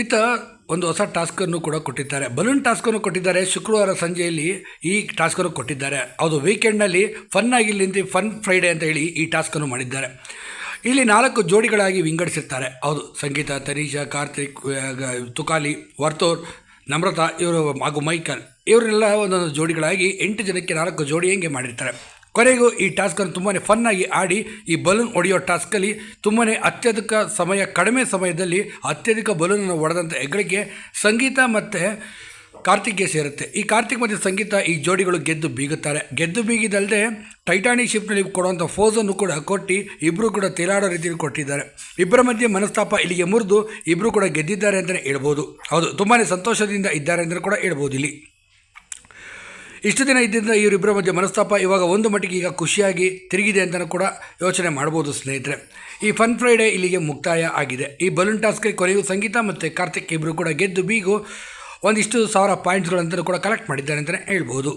ಇತ್ತ ಒಂದು ಹೊಸ ಟಾಸ್ಕನ್ನು ಕೂಡ ಕೊಟ್ಟಿದ್ದಾರೆ. ಬಲೂನ್ ಟಾಸ್ಕನ್ನು ಕೊಟ್ಟಿದ್ದಾರೆ. ಶುಕ್ರವಾರ ಸಂಜೆಯಲ್ಲಿ ಈ ಟಾಸ್ಕನ್ನು ಕೊಟ್ಟಿದ್ದಾರೆ. ಅದು ವೀಕೆಂಡ್ನಲ್ಲಿ ಫನ್ ಆಗಿಲ್ಲಿಂದ ಫನ್ ಫ್ರೈಡೇ ಅಂತ ಹೇಳಿ ಈ ಟಾಸ್ಕನ್ನು ಮಾಡಿದ್ದಾರೆ. ಇಲ್ಲಿ ನಾಲ್ಕು ಜೋಡಿಗಳಾಗಿ ವಿಂಗಡಿಸಿರ್ತಾರೆ. ಹೌದು, ಸಂಗೀತ ತರೀಶಾ ಕಾರ್ತಿಕ್ ತುಕಾಲಿ, ವರ್ತೋರ್, ನಮ್ರತಾ ಇವರು ಹಾಗೂ ಮೈಕಲ್. ಇವರೆಲ್ಲ ಒಂದೊಂದು ಜೋಡಿಗಳಾಗಿ ಎಂಟು ಜನಕ್ಕೆ ನಾಲ್ಕು ಜೋಡಿ ಹೆಂಗೆ ಮಾಡಿರ್ತಾರೆ. ಕೊನೆಗೂ ಈ ಟಾಸ್ಕನ್ನು ತುಂಬಾ ಫನ್ನಾಗಿ ಆಡಿ, ಈ ಬಲೂನ್ ಹೊಡೆಯೋ ಟಾಸ್ಕಲ್ಲಿ ತುಂಬಾ ಅತ್ಯಧಿಕ ಸಮಯ, ಕಡಿಮೆ ಸಮಯದಲ್ಲಿ ಅತ್ಯಧಿಕ ಬಲೂನನ್ನು ಹೊಡೆದಂಥ ಹೆಗ್ಗಳಿಕೆ ಸಂಗೀತ ಮತ್ತು ಕಾರ್ತಿಕ್ಗೆ ಸೇರುತ್ತೆ. ಈ ಕಾರ್ತಿಕ್ ಮತ್ತು ಸಂಗೀತ ಈ ಜೋಡಿಗಳು ಗೆದ್ದು ಬೀಗುತ್ತಾರೆ. ಗೆದ್ದು ಬೀಗಿದಲ್ಲದೆ ಟೈಟಾನಿಕ್ ಶಿಪ್ನಲ್ಲಿ ಕೊಡುವಂಥ ಫೋಸನ್ನು ಕೂಡ ಕೊಟ್ಟು ಇಬ್ಬರು ಕೂಡ ತೇಲಾಡೋ ರೀತಿಯಲ್ಲಿ ಕೊಟ್ಟಿದ್ದಾರೆ. ಇಬ್ಬರ ಮಧ್ಯೆ ಮನಸ್ತಾಪ ಇಲ್ಲಿಗೆ ಮುರಿದು ಇಬ್ಬರು ಕೂಡ ಗೆದ್ದಿದ್ದಾರೆ ಅಂತಲೇ ಹೇಳ್ಬೋದು. ಹೌದು ತುಂಬಾ ಸಂತೋಷದಿಂದ ಇದ್ದಾರೆ ಅಂತಲೇ ಕೂಡ ಹೇಳ್ಬೋದು ಇಲ್ಲಿ. ಇಷ್ಟು ದಿನ ಇದ್ದಿದ್ದರಿಂದ ಇವರಿಬ್ಬರ ಮಧ್ಯೆ ಮನಸ್ತಾಪ ಇವಾಗ ಒಂದು ಮಟ್ಟಿಗೆ ಈಗ ಖುಷಿಯಾಗಿ ತಿರುಗಿದೆ ಅಂತಲೂ ಕೂಡ ಯೋಚನೆ ಮಾಡ್ಬೋದು ಸ್ನೇಹಿತರೆ. ಈ ಫನ್ ಫ್ರೈಡೇ ಇಲ್ಲಿಗೆ ಮುಕ್ತಾಯ ಆಗಿದೆ. ಈ ಬಲೂನ್ ಟಾಸ್ಕ್ಗೆ ಕೊನೆಗೂ ಸಂಗೀತ ಮತ್ತು ಕಾರ್ತಿಕ್ ಇಬ್ಬರು ಕೂಡ ಗೆದ್ದು ಬೀಗು ಒಂದಿಷ್ಟು ಸಾವಿರ ಪಾಯಿಂಟ್ಸ್ಗಳಂತಲೂ ಕೂಡ ಕಲೆಕ್ಟ್ ಮಾಡಿದ್ದಾರೆ ಅಂತಲೇ ಹೇಳ್ಬೋದು.